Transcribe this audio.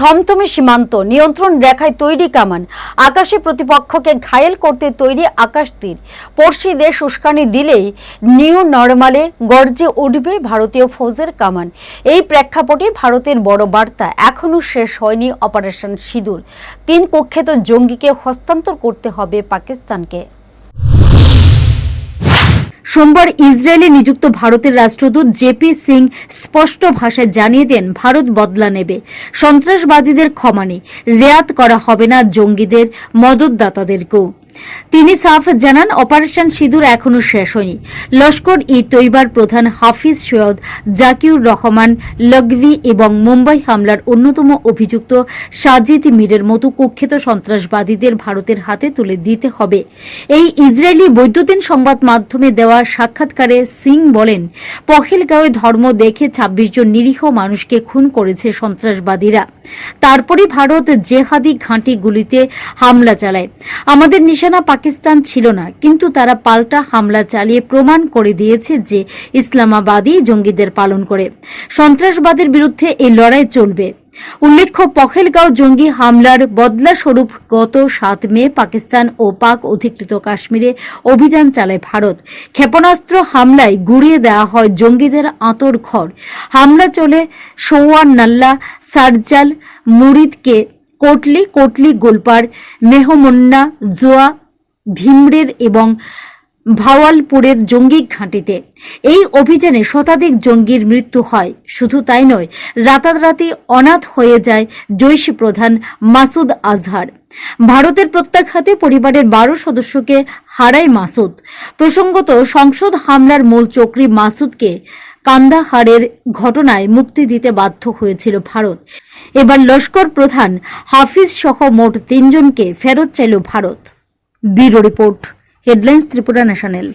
থমথমে সীমান্ত, নিয়ন্ত্রণ রেখায় তৈরি কামান, আকাশে প্রতিপক্ষকে ঘায়েল করতে তৈরি আকাশ তীর। পড়শি দেশ উস্কানি দিলেই নিউ নর্মালে গর্জে উঠবে ভারতীয় ফৌজের কামান। এই প্রেক্ষাপটে ভারতের বড় বার্তা এখনও শেষ হয়নি অপারেশন সিঁদুর। তিন কুখ্যাত জঙ্গিকে হস্তান্তর করতে হবে পাকিস্তানকে। সোমবার ইসরায়েলে নিযুক্ত ভারতের রাষ্ট্রদূত জেপি সিং স্পষ্ট ভাষায় জানিয়ে দেন, ভারত বদলা নেবে। সন্ত্রাসবাদীদের ক্ষমা নেই। রেয়াত করা হবে না জঙ্গিদের, মদতদাতাদেরকেও। তিনি সাফ জানান, অপারেশন সিঁদুর এখনও শেষ হয়নি। লস্কর ই তৈবার প্রধান হাফিজ সৈয়দ জাকিউর রহমান, লগভি এবং মুম্বাই হামলার অন্যতম অভিযুক্ত সাজিদ মীরের মতো কুখ্যাত সন্ত্রাসবাদীদের ভারতের হাতে তুলে দিতে হবে। এই ইসরায়েলি বৈদ্যুতিন সংবাদ মাধ্যমে দেওয়া সাক্ষাৎকারে সিং বলেন, পহেলগাঁওয়ে ধর্ম দেখে ২৬ জন নিরীহ মানুষকে খুন করেছে সন্ত্রাসবাদীরা। তারপরে ভারত জেহাদি ঘাঁটিগুলিতে হামলা চালায়। আমাদের নিশানা পাকিস্তান ছিল না, কিন্তু তারা পাল্টা হামলা চালিয়ে প্রমাণ করে দিয়েছে যে ইসলামাবাদই জঙ্গিদের পালন করে। সন্ত্রাসবাদের বিরুদ্ধে এই লড়াই চলবে। উল্লেখ্য, পহেলগাঁও জঙ্গি হামলার বদলা স্বরূপ গত সাত মে পাকিস্তান ও পাক অধিকৃত কাশ্মীরে অভিযান চালায় ভারত। ক্ষেপণাস্ত্র হামলায় গুড়িয়ে দেওয়া হয় জঙ্গিদের আঁতর ঘর। হামলা চলে সোয়ান নাল্লা সারজাল মুরিদকে কোটলি কোটলি গোলপাড় মেহমন্না জোয়া ভিমরের এবং ভাওয়ালপুরের জঙ্গি ঘাঁটিতে। এই অভিযানে শতাধিক জঙ্গির মৃত্যু হয়। শুধু তাই নয়, রাতারাতি অনাথ হয়ে যায় জৈশ প্রধান মাসুদ আজহার। ভারতের প্রত্যাঘাতে পরিবারের বারো সদস্যকে হারায় মাসুদ। প্রসঙ্গত, সংসদ হামলার মূল চক্রী মাসুদকে কান্দাহারের ঘটনায় মুক্তি দিতে বাধ্য হয়েছিল ভারত। এবার লস্কর প্রধান হাফিজ সহ মোট তিনজনকে ফেরত চাইল Bharat. Bureau report. Headlines Tripura national.